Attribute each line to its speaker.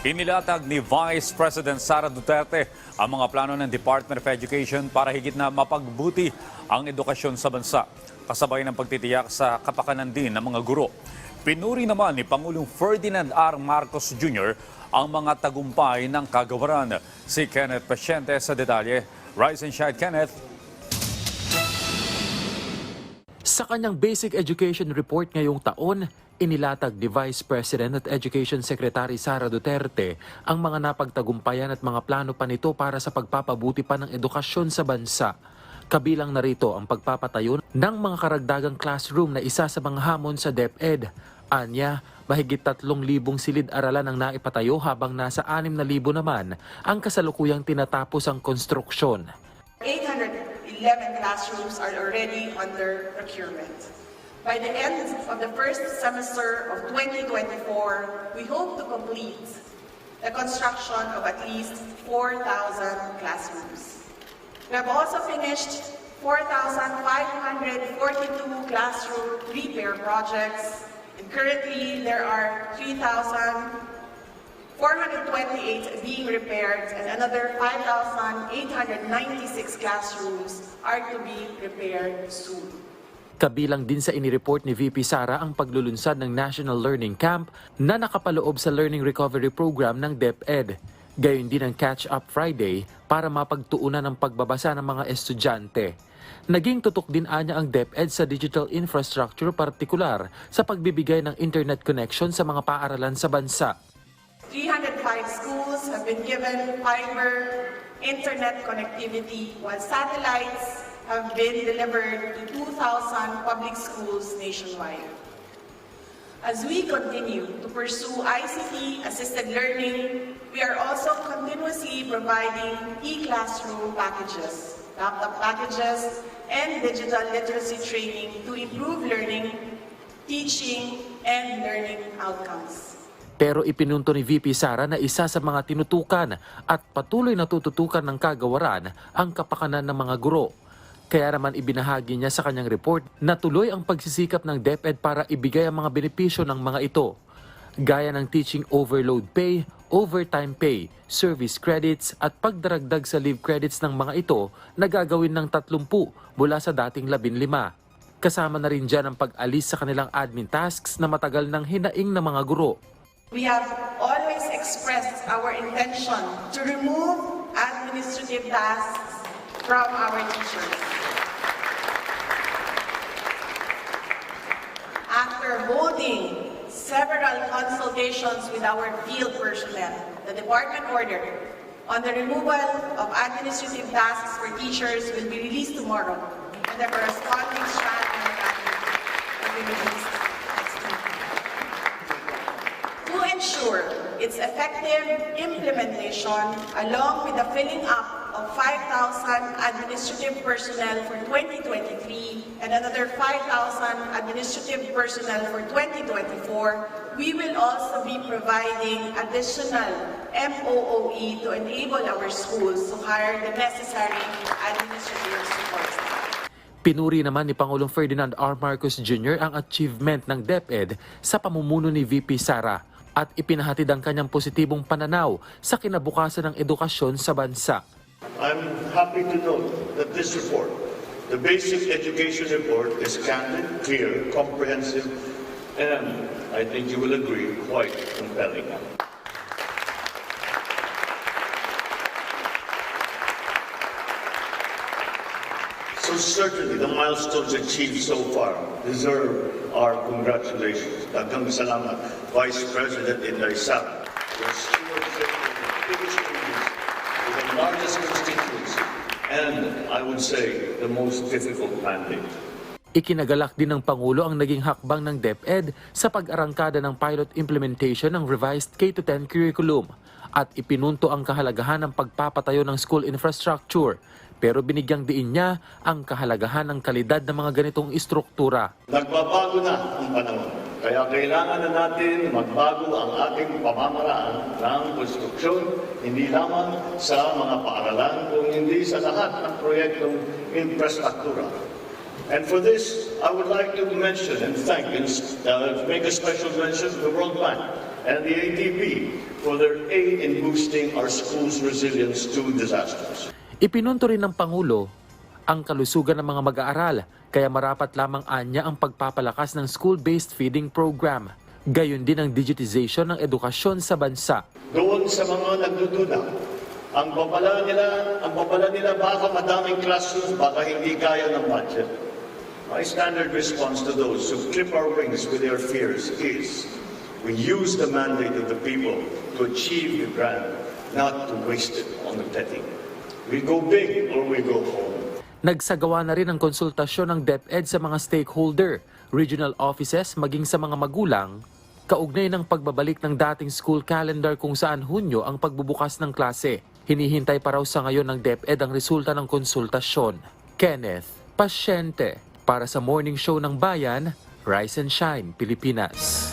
Speaker 1: Inilatag ni Vice President Sara Duterte ang mga plano ng Department of Education para higit na mapagbuti ang edukasyon sa bansa, kasabay ng pagtitiyak sa kapakanan din ng mga guro. Pinuri naman ni Pangulong Ferdinand R. Marcos Jr. ang mga tagumpay ng kagawaran. Si Kenneth Pasyente sa detalye. Rise and shine, Kenneth.
Speaker 2: Sa kanyang Basic Education Report ngayong taon, inilatag ni Vice President at Education Secretary Sara Duterte ang mga napagtagumpayan at mga plano pa nito para sa pagpapabuti pa ng edukasyon sa bansa. Kabilang narito ang pagpapatayo ng mga karagdagang classroom na isa sa mga hamon sa DepEd. Anya, mahigit 3,000 silid-aralan ang naipatayo habang nasa 6,000 naman ang kasalukuyang tinatapos ang konstruksyon.
Speaker 3: 811 classrooms are already under procurement. By the end of the first semester of 2024, we hope to complete the construction of at least 4,000 classrooms. We have also finished 4,542 classroom repair projects, and currently there are 3,428 being repaired, and another 5,896 classrooms are to be repaired soon.
Speaker 2: Kabilang din sa inireport ni VP Sara ang paglulunsad ng National Learning Camp na nakapaloob sa Learning Recovery Program ng DepEd. Gayon din ang Catch Up Friday para mapagtuunan ng pagbabasa ng mga estudyante. Naging tutok din anya ang DepEd sa digital infrastructure partikular sa pagbibigay ng internet connection sa mga paaralan sa bansa.
Speaker 3: 305 schools have been given fiber internet connectivity, while satellites have been delivered to 2,000 public schools nationwide. As we continue to pursue ICT-assisted learning, we are also continuously providing e-classroom packages, laptop packages, and digital literacy training to improve learning, teaching, and learning outcomes.
Speaker 2: Pero ipinunto ni VP Sara na isa sa mga tinutukan at patuloy na tututukan ng kagawaran ang kapakanan ng mga guro. Kaya naman ibinahagi niya sa kanyang report na tuloy ang pagsisikap ng DepEd para ibigay ang mga benepisyo ng mga ito. Gaya ng teaching overload pay, overtime pay, service credits at pagdaragdag sa leave credits ng mga ito na gagawin ng 30 mula sa dating 15. Kasama na rin dyan ang pag-alis sa kanilang admin tasks na matagal ng hinaing ng mga guro.
Speaker 3: We have always expressed our intention to remove administrative tasks from our teachers. After holding several consultations with our field personnel, the department order on the removal of administrative tasks for teachers will be released tomorrow, and the corresponding its effective implementation, along with the filling up of 5,000 administrative personnel for 2023 and another 5,000 administrative personnel for 2024, we will also be providing additional MOOE to enable our schools to hire the necessary administrative support staff.
Speaker 2: Pinuri naman ni Pangulong Ferdinand R. Marcos Jr. ang achievement ng DepEd sa pamumuno ni VP Sara at ipinahatid ang kanyang positibong pananaw sa kinabukasan ng edukasyon sa bansa.
Speaker 4: I'm happy to note that this report, the basic education report, is candid, clear, comprehensive, and I think you will agree, quite compelling. So certainly the milestones achieved so far deserve our congratulations. Daghang salamat, Vice President Inday Sara, your stewardship of the biggest changes to the largest constituency and, I would say, the most difficult mandate.
Speaker 2: Ikinagalak din ng Pangulo ang naging hakbang ng DepEd sa pag-arangkada ng pilot implementation ng revised K-10 curriculum at ipinunto ang kahalagahan ng pagpapatayo ng school infrastructure pero binigyang diin niya ang kahalagahan ng kalidad ng mga ganitong istruktura.
Speaker 4: Nagbabago na ang panahon. Kaya kailangan na natin magbago ang ating pamamaraan ng konstruksyon, hindi lamang sa mga paaralan, kung hindi sa lahat ng proyektong infrastruktura. And for this, I would like to mention and thank and uh, make a special mention to the World Bank and the ADB for their aid in boosting our schools' resilience to disasters.
Speaker 2: Ipinunto rin ng Pangulo ang kalusugan ng mga mag-aaral kaya marapat lamang anya ang pagpapalakas ng school-based feeding program. Gayon din ang digitization ng edukasyon sa bansa.
Speaker 4: Doon sa mga nagdududa, ang babala nila, ang babala nila baka madaming classrooms, baka hindi kaya ng budget. My standard response to those who clip our wings with their fears is, we use the mandate of the people to achieve the grand, not to waste it on the petty. We go big or we go home.
Speaker 2: Nagsagawa na rin ang konsultasyon ng DepEd sa mga stakeholder, regional offices maging sa mga magulang, kaugnay ng pagbabalik ng dating school calendar kung saan Hunyo ang pagbubukas ng klase. Hinihintay pa raw sa ngayon ng DepEd ang resulta ng konsultasyon. Kenneth, pasyente, para sa morning show ng bayan, Rise and Shine, Pilipinas.